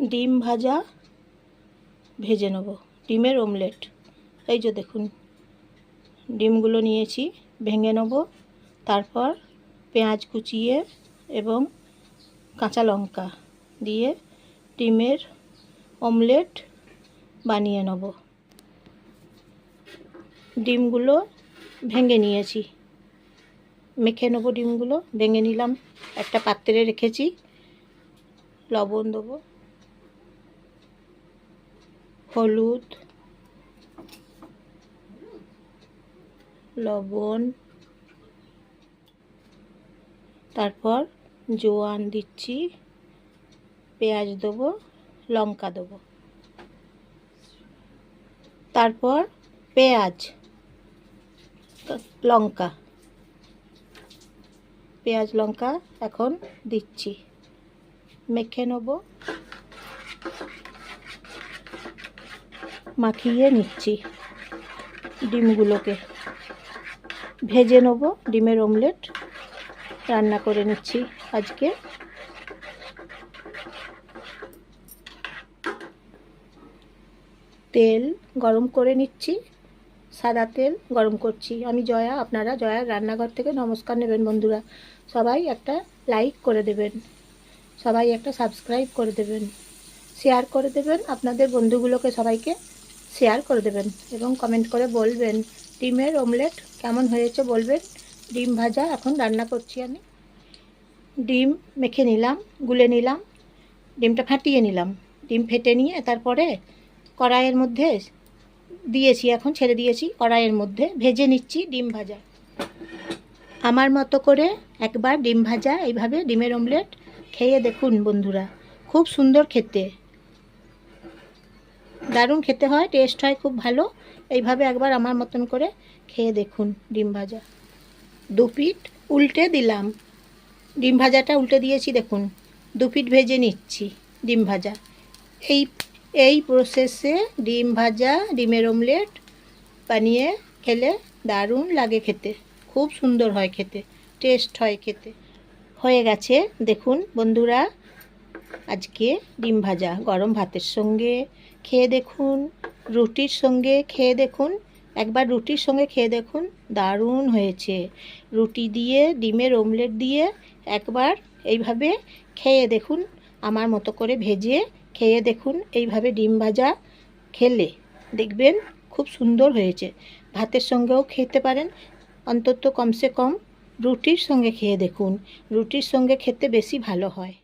ডিম ভাজা ভেজে নেব, ডিমের ওমলেট এই যে দেখুন, ডিমগুলো নিয়েছি, ভেঙে নেব, তারপর পেঁয়াজ কুচিয়ে এবং কাঁচা লঙ্কা দিয়ে ডিমের অমলেট বানিয়ে নেব। ডিমগুলো ভেঙে নিয়েছি। মেখে নেব ডিমগুলো, ভেঙে নিলাম, একটা পাত্রে রেখেছি, লবণ দেবো। হলুদ, লবণ, তারপর জোয়ান দিচ্ছি, পেঁয়াজ দেবো, লঙ্কা দেবো। তারপর পেঁয়াজ, লঙ্কা পেঁয়াজ, লঙ্কা এখন দিচ্ছি। মেখে নেব। মাখিয়ে নিচ্ছি ডিমগুলোকে। ভেজে নেব ডিমের অমলেট রান্না করে নিচ্ছি আজকে। তেল গরম করে নিচ্ছি, সাদা তেল গরম করছি। আমি জয়া, আপনারা জয়ার রান্নাঘর থেকে নমস্কার নেবেন বন্ধুরা। সবাই একটা লাইক করে দেবেন। সবাই একটা সাবস্ক্রাইব করে দেবেন। শেয়ার করে দেবেন আপনাদের বন্ধুগুলোকে, সবাইকে। শেয়ার করে দেবেন এবং কমেন্ট করে বলবেন, ডিমের অমলেট কেমন হয়েছে বলবেন? ডিম ভাজা এখন রান্না করছি আমি। ডিম মেখে নিলাম, গুলে নিলাম, ডিমটা ফাটিয়ে নিলাম। ডিম ফেটে নিয়ে তারপরে কড়াইয়ের মধ্যে দিয়েছি, এখন ছেড়ে দিয়েছি কড়াইয়ের মধ্যে, ভেজে নিচ্ছি ডিম ভাজা। আমার মতো করে একবার ডিম ভাজা, এইভাবে ডিমের অমলেট খেয়ে দেখুন বন্ধুরা, খুব সুন্দর খেতে। দারুণ খেতে হয় টেস্ট হয়, খুব ভালো। এইভাবে একবার আমার মতন করে খেয়ে দেখুন ডিম ভাজা। দু পিঠ উল্টে দিলাম। ডিম ভাজাটা উল্টে দিয়েছি, দেখুন। দু পিঠ ভেজে নিচ্ছি ডিম ভাজা। এই এই প্রসেসে ডিম ভাজা, ডিমের অমলেট বানিয়ে খেলে দারুণ লাগে খেতে। খুব সুন্দর হয় খেতে টেস্ট হয় খেতে। হয়ে গেছে, দেখুন বন্ধুরা। আজকে ডিম ভাজা, গরম ভাতের সঙ্গে খেয়ে দেখুন, রুটির সঙ্গে খেয়ে দেখুন, একবার রুটির সঙ্গে খেয়ে দেখুন, দারুণ হয়েছে। রুটি দিয়ে, ডিমের ওমলেট দিয়ে একবার এইভাবে খেয়ে দেখুন, আমার মতো করে ভেজে খেয়ে দেখুন, এইভাবে ডিম ভাজা খেলে দেখবেন খুব সুন্দর হয়েছে। ভাতের সঙ্গেও খেতে পারেন, অন্তত কমসে কম রুটির সঙ্গে খেয়ে দেখুন। রুটির সঙ্গে খেতে বেশি ভালো হয়।